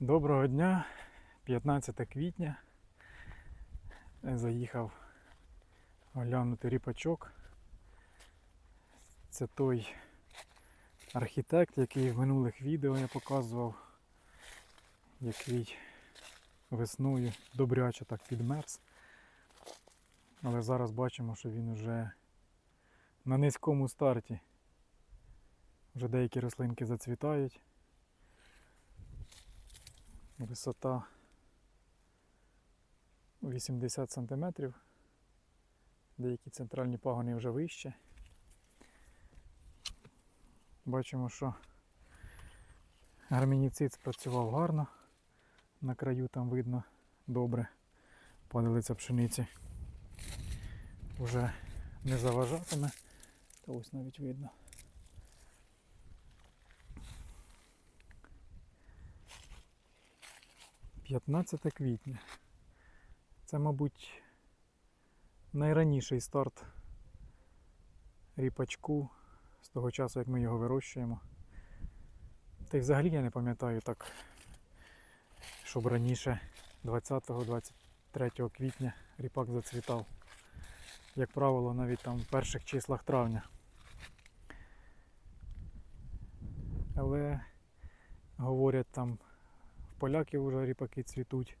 Доброго дня, 15 квітня. Заїхав оглянути ріпачок. Це той архітект, який в минулих відео я показував, який весною добряче так підмерз. Але зараз бачимо, що він вже на низькому старті. Вже деякі рослинки зацвітають. Висота 80 см. Деякі центральні пагони вже вище. Бачимо, що гармініцид спрацював гарно. На краю там видно добре падалиця пшениці. Вже не заважатиме. Та ось навіть видно. П'ятнадцяте квітня. Це, мабуть, найраніший старт ріпачку з того часу, як ми його вирощуємо. Та й взагалі я не пам'ятаю так, щоб раніше 20-23 квітня ріпак зацвітав. Як правило, навіть там в перших числах травня. Але говорять там поляків вже ріпаки цвітуть,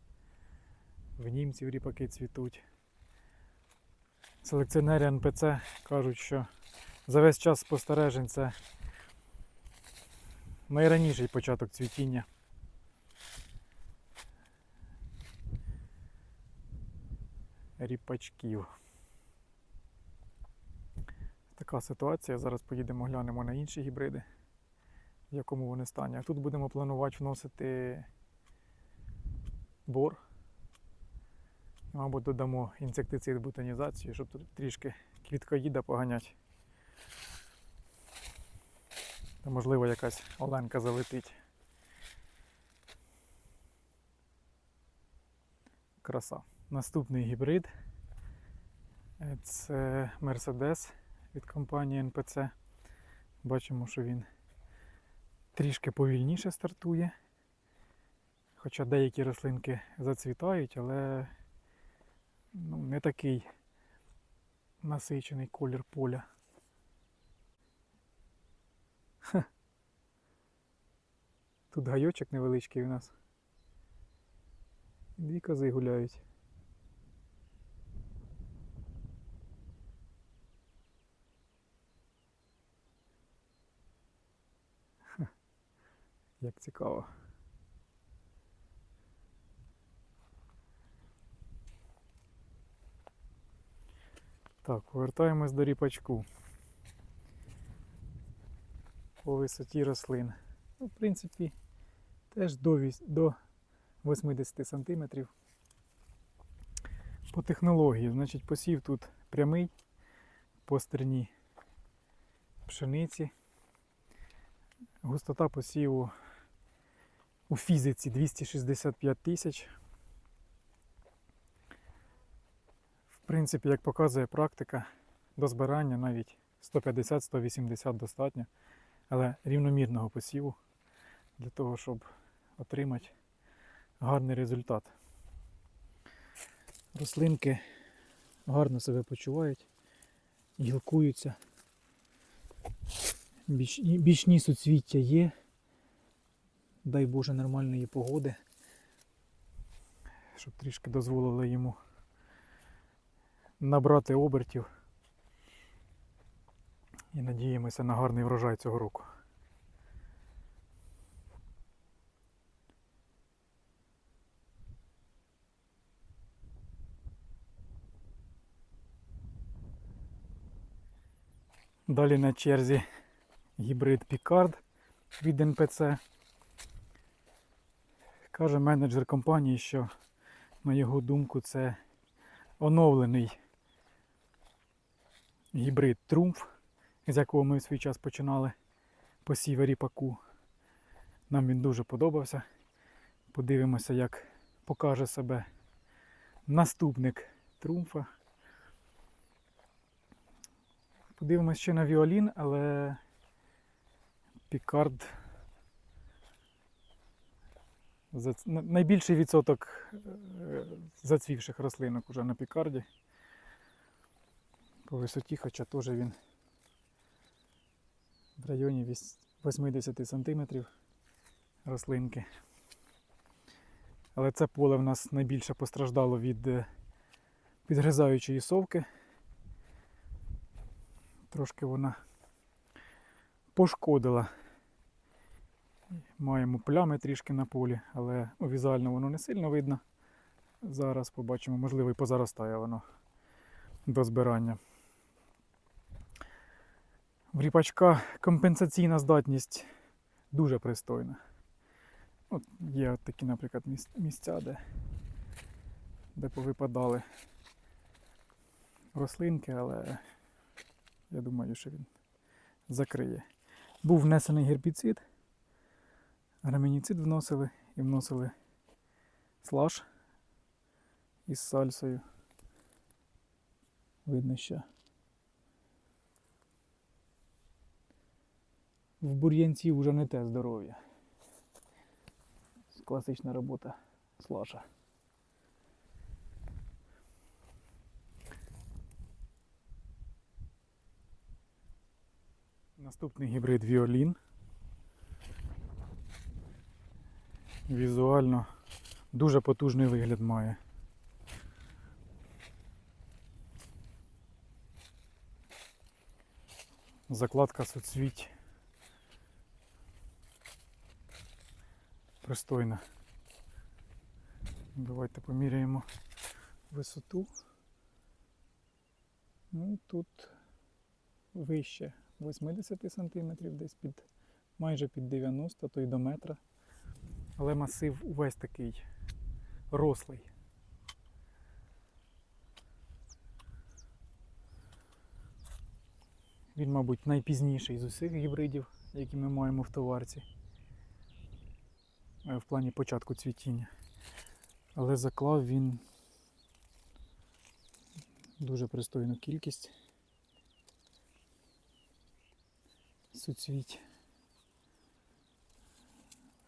в німців ріпаки цвітуть. Селекціонери НПЦ кажуть, що за весь час спостережень це найраніший початок цвітіння. Ріпачків. Така ситуація. Зараз поїдемо глянемо на інші гібриди, в якому вони стані. А тут будемо планувати вносити бор. Мабуть, додамо інсектицид бутонізацію, щоб тут трішки квіткоїда поганять. Та можливо якась оленка залетить. Краса. Наступний гібрид. Е, Це Mercedes від компанії НПЦ. Бачимо, що він трішки повільніше стартує. Хоча деякі рослинки зацвітають, але ну, не такий насичений колір поля. Ха. Тут гайочок невеличкий у нас. Дві кози гуляють. Як цікаво. Так, повертаємось до ріпачку. По висоті рослин. Ну, в принципі, теж до, 80 см. По технології, значить, посів тут прямий по стерні пшениці. Густота посіву у фізиці 265 тисяч. В принципі, як показує практика, до збирання навіть 150-180 достатньо, але рівномірного посіву для того, щоб отримати гарний результат. Рослинки гарно себе почувають, гілкуються. Біч, бічні суцвіття є. Дай Боже нормальної погоди, щоб трішки дозволило йому набрати обертів. І надіємося на гарний врожай цього року. Далі на черзі гібрид Picard від НПЦ. Каже менеджер компанії, що на його думку це оновлений гібрид Трумф, з якого ми в свій час починали посів ріпаку. Нам він дуже подобався. Подивимося, як покаже себе наступник Трумфа. Подивимося ще на Віолін, але Пікард на- найбільший відсоток е, зацвівших рослинок уже на пікарді. По висоті, хоча теж він в районі 80 см рослинки. Але це поле в нас найбільше постраждало від е, підгризаючої совки. Трошки вона пошкодила. Маємо плями трішки на полі, але ну, візуально воно не сильно видно. Зараз побачимо, можливо, і позаростає воно до збирання. В ріпачка компенсаційна здатність дуже пристойна. От є от такі, наприклад, місця, де, де повипадали рослинки, але я думаю, що він закриє. Був внесений гербіцид, граменіцид вносили і вносили слаж із сальсою. Видно ще. В бур'янці вже не те здоров'я. Класична робота слаша. Наступний гібрид Віолін. Візуально дуже потужний вигляд має. Закладка соцвіть. Пристойна. Давайте поміряємо висоту. Ну тут вище 80 см, десь під майже під 90, то й до метра. Але масив увесь такий рослий. Він, мабуть, найпізніший з усіх гібридів, які ми маємо в товарці. Е, В плані початку цвітіння. Але заклав він дуже пристойну кількість суцвіть.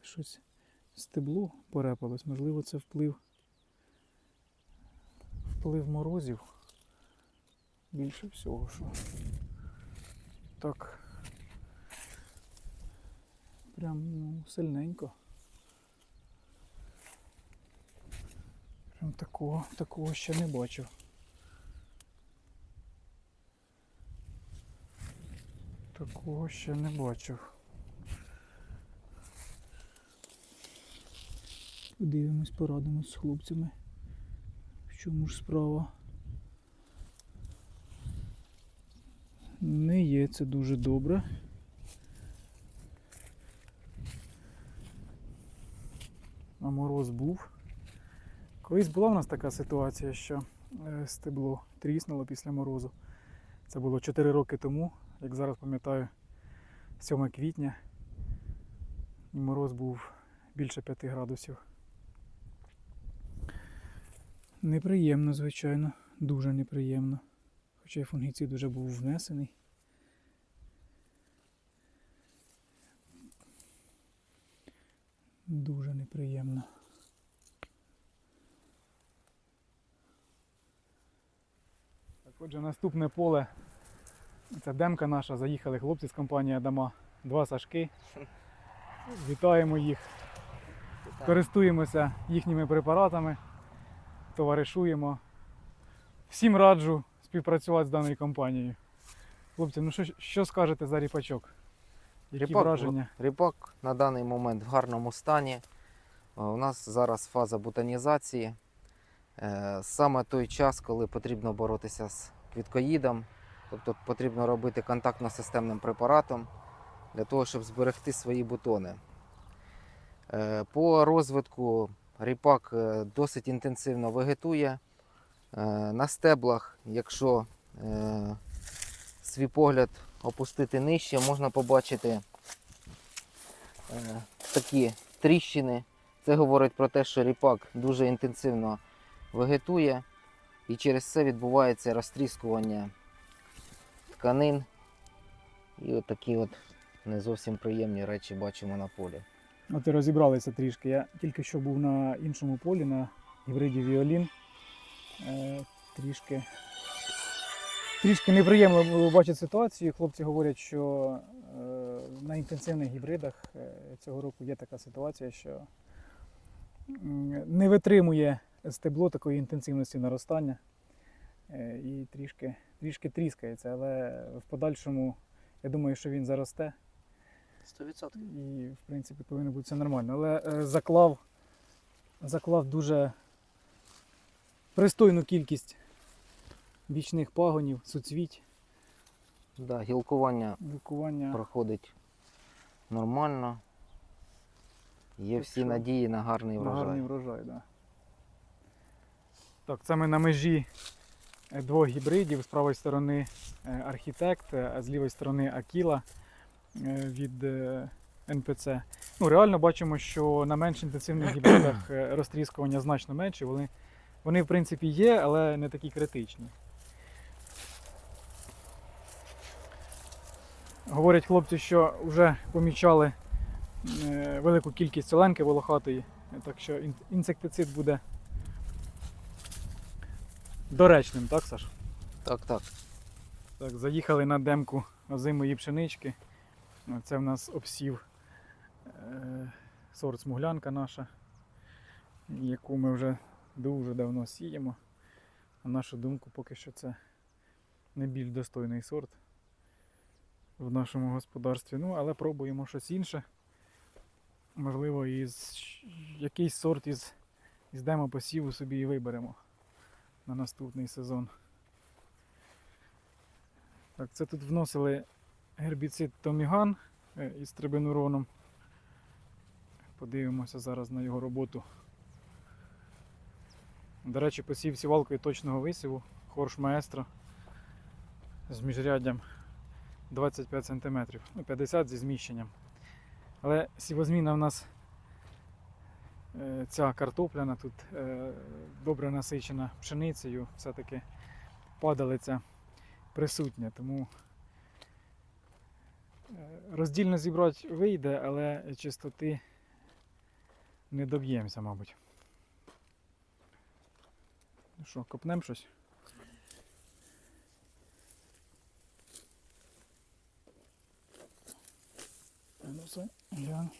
Щось стебло порепалось, можливо, це вплив вплив морозів. Більше всього, що так прям ну, сильненько. Прям такого, такого ще не бачив. Такого ще не бачив. Подивимось, порадимось з хлопцями. В чому ж справа? Не є це дуже добре. А мороз був. Колись була в нас така ситуація, що е, стебло тріснуло після морозу. Це було 4 роки тому, як зараз пам'ятаю, 7 квітня. І мороз був більше 5 градусів. Неприємно, звичайно, дуже неприємно. Хоча й фунгіцид вже був внесений. Дуже неприємно. Отже, наступне поле. Це демка наша. Заїхали хлопці з компанії Адама. Два сашки. Вітаємо їх. Користуємося їхніми препаратами, товаришуємо. Всім раджу співпрацювати з даною компанією. Хлопці, ну що, що скажете за ріпачок? Які Ріпак, враження? Ріпак на даний момент в гарному стані. Е, У нас зараз фаза бутонізації. Е, Саме той час, коли потрібно боротися з квіткоїдом, тобто потрібно робити контактно-системним препаратом для того, щоб зберегти свої бутони. Е, По розвитку ріпак е, досить інтенсивно вегетує. На стеблах, якщо свій погляд опустити нижче, можна побачити такі тріщини. Це говорить про те, що ріпак дуже інтенсивно вегетує, і через це відбувається розтріскування тканин. І от такі от не зовсім приємні речі бачимо на полі. От і розібралися трішки. Я тільки що був на іншому полі, на гібриді Віолін. Е, трішки, трішки неприємно бачити ситуацію. Хлопці говорять, що е, на інтенсивних гібридах е, цього року є така ситуація, що не витримує стебло такої інтенсивності наростання е, і трішки, трішки тріскається. Але в подальшому я думаю, що він заросте. 100%. І, в принципі, повинно бути все нормально. Але е, заклав, заклав дуже пристойну кількість бічних пагонів, суцвіть, Да, гілкування вікування. проходить нормально. Є Так всі що, надії на гарний На врожай. гарний врожай, да. Так, це ми на межі е, двох гібридів. З правої сторони е, архітект, е, а з лівої сторони Акіла від НПЦ. Ну, реально бачимо, що на менш інтенсивних гібридах розтріскування значно менше. Вони, вони в принципі є, але не такі критичні. Говорять хлопці, що вже помічали велику кількість оленки волохатої, так що інсектицид буде доречним, так, Саш? Так, так. Так, заїхали на демку озимої пшенички. Це в нас обсів е, сорт смуглянка наша, яку ми вже дуже давно сіємо. На нашу думку, поки що це не більш достойний сорт в нашому господарстві. Ну, але пробуємо щось інше. Можливо, із якийсь сорт із, із демо-посіву собі і виберемо на наступний сезон. Так, це тут вносили гербіцид Томіган е, із трибенуроном. Подивимося зараз на його роботу. До речі, посів сівалкою точного висіву, хорш маестро з міжряддям 25 см, ну 50 зі зміщенням. Але сівозміна в нас ця картопляна тут е, добре насичена пшеницею, все-таки падалиця присутня, тому е, роздільно зібрати вийде, але чистоти не доб'ємося, мабуть. Ну що, копнемо щось? Ну все, гляну.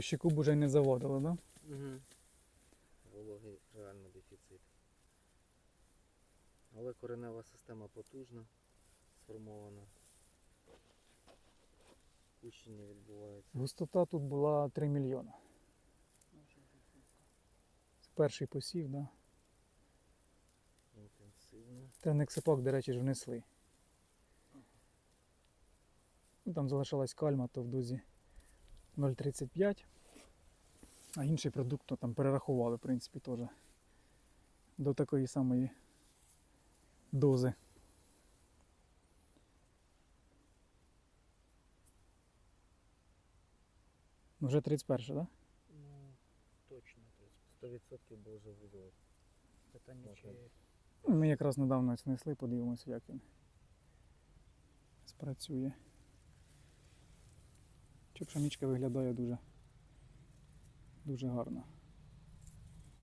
Дощику б уже не заводило, да? Угу. Вологий реально дефіцит. Але коренева система потужна, сформована. Кущення відбувається. Густота тут була 3 мільйона. Це перший посів, да. Інтенсивно. Тернексипак, до речі, ж внесли. Ну, там залишилась кальма, то в дозі 0,35. А інший продукт то там перерахували, в принципі, теж до такої самої дози. Ну, Вже 31, так? Да? Ну, точно, 100% був вже вузол. Питання чи Ну, Ми якраз недавно знесли, подивимося, як він спрацює. Пшеничка виглядає дуже, дуже гарно.